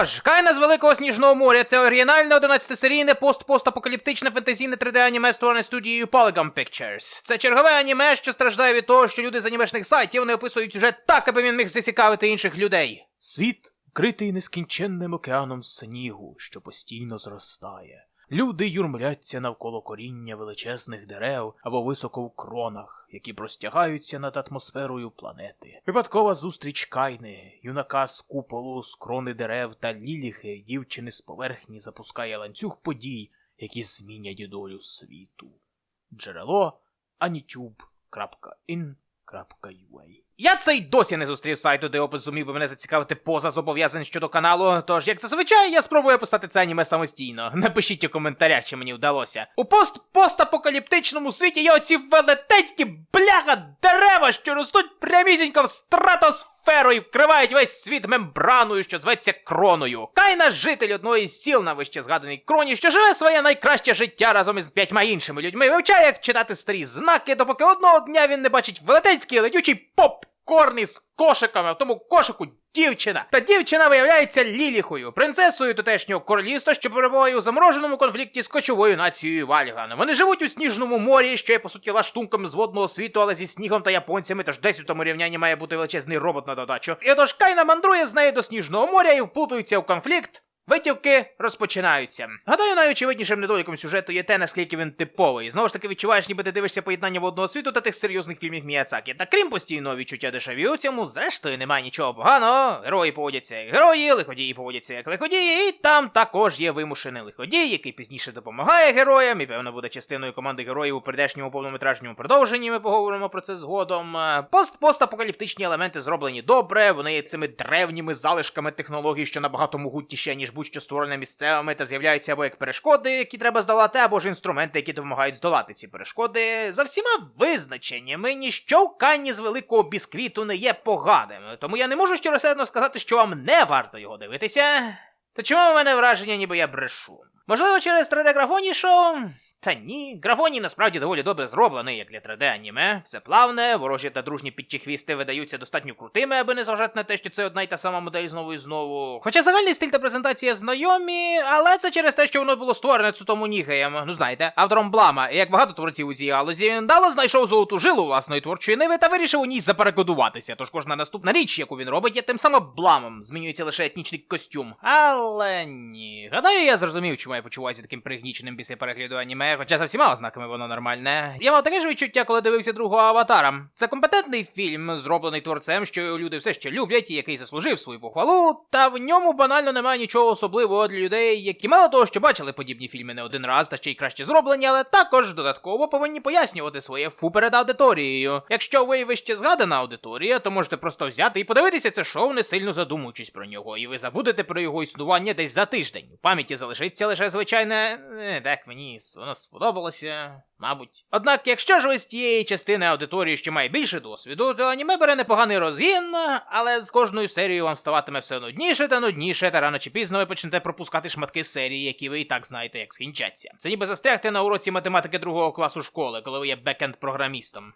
Тож, Кайна з Великого Сніжного моря це оригінальне 11-серійне пост-постапокаліптичне фентезійне 3D-аніме, створене студією Polygon Pictures. Це чергове аніме, що страждає від того, що люди з анімешних сайтів не описують сюжет так, аби він міг зацікавити інших людей. Світ вкритий нескінченним океаном снігу, що постійно зростає. Люди юрмляться навколо коріння величезних дерев або високо в кронах, які простягаються над атмосферою планети. Випадкова зустріч Кайни, юнака з куполу, з крони дерев та ліліхи, дівчини з поверхні запускає ланцюг подій, які змінять долю світу. Джерело anitube.in.ua я це й досі не зустрів сайту, де опис зумів би мене зацікавити поза зобов'язань щодо каналу. Тож, як зазвичай, я спробую описати це аніме самостійно. Напишіть у коментарях, чи мені вдалося. У пост-постапокаліптичному світі є оці велетенські бляха дерева, що ростуть прямісінько в стратосферу і вкривають весь світ мембраною, що зветься кроною. Кайна житель одної з сіл на вище згаданій кроні, що живе своє найкраще життя разом із п'ятьма іншими людьми, вивчає, як читати старі знаки, допоки одного дня він не бачить велетенський летючий поп. Корний з кошиками, в тому кошику дівчина. Та дівчина виявляється Ліліхою, принцесою тутешнього королівства, що перебуває у замороженому конфлікті з кочовою нацією Вальган. Вони живуть у сніжному морі, що є по суті лаштунком з водного світу, але зі снігом та японцями, тож десь у тому рівнянні має бути величезний робот на додачу. І отож Кайна мандрує з нею до сніжного моря і вплутується в конфлікт. Витівки розпочинаються. Гадаю, найочевиднішим недоліком сюжету є те, наскільки він типовий. Знову ж таки, відчуваєш, ніби ти дивишся поєднання водного світу та тих серйозних фільмів Міяцакі. Та крім постійного відчуття дешеві у цьому, зрештою, немає нічого поганого. Герої поводяться як герої, лиходії поводяться як лиходії, і там також є вимушений лиходій, який пізніше допомагає героям, і певно буде частиною команди героїв у прийдешньому повнометражному продовженні. Ми поговоримо про це згодом. Пост-постапокаліптичні елементи зроблені добре, вони є цими древніми залишками технологій, що набагато могутніші, ніж будь-що створене місцевими, та з'являються або як перешкоди, які треба здолати, або ж інструменти, які допомагають здолати ці перешкоди. За всіма визначеннями, ніщо в кані з великого бісквіту не є поганим, тому я не можу щиросердно сказати, що вам не варто його дивитися. Та чому в мене враження, ніби я брешу? Можливо, через 3D-графоні шоу? Та ні, графоній насправді доволі добре зроблений, як для 3D аніме. Все плавне, ворожі та дружні підчихвісти видаються достатньо крутими, аби не зважати на те, що це одна й та сама модель знову і знову. Хоча загальний стиль та презентація знайомі, але це через те, що воно було створене Цутому Нігеєм, ну знаєте, автором Блама, і як багато творців у цій галузі, дало знайшов золоту жилу власної творчої ниви та вирішив у ній заперекодуватися. Тож кожна наступна річ, яку він робить, є тим самим бламом, змінюється лише етнічний костюм. Але ні. Гадаю, я зрозумів, чому я почуваюся таким пригніченим після перегляду аніме, хоча за всіма ознаками воно нормальне. Я мав таке ж відчуття, коли дивився другого аватара. Це компетентний фільм, зроблений творцем, що люди все ще люблять і який заслужив свою похвалу, та в ньому банально немає нічого особливого для людей, які мало того, що бачили подібні фільми не один раз, та ще й краще зроблені, але також додатково повинні пояснювати своє фу перед аудиторією. Якщо ви вище згадана аудиторія, то можете просто взяти і подивитися це шоу, не сильно задумуючись про нього, і ви забудете про його існування десь за тиждень. У пам'яті залишиться лише звичайне. «Е, Так, мені воно сподобалося. Мабуть. Однак, якщо ж ви з тієї частини аудиторії, що має більше досвіду, то аніме бере непоганий розгін, але з кожною серією вам ставатиме все нудніше та нудніше, та рано чи пізно ви почнете пропускати шматки серії, які ви і так знаєте, як скінчаться. Це ніби застрягти на уроці математики другого класу школи, коли ви є бекенд програмістом.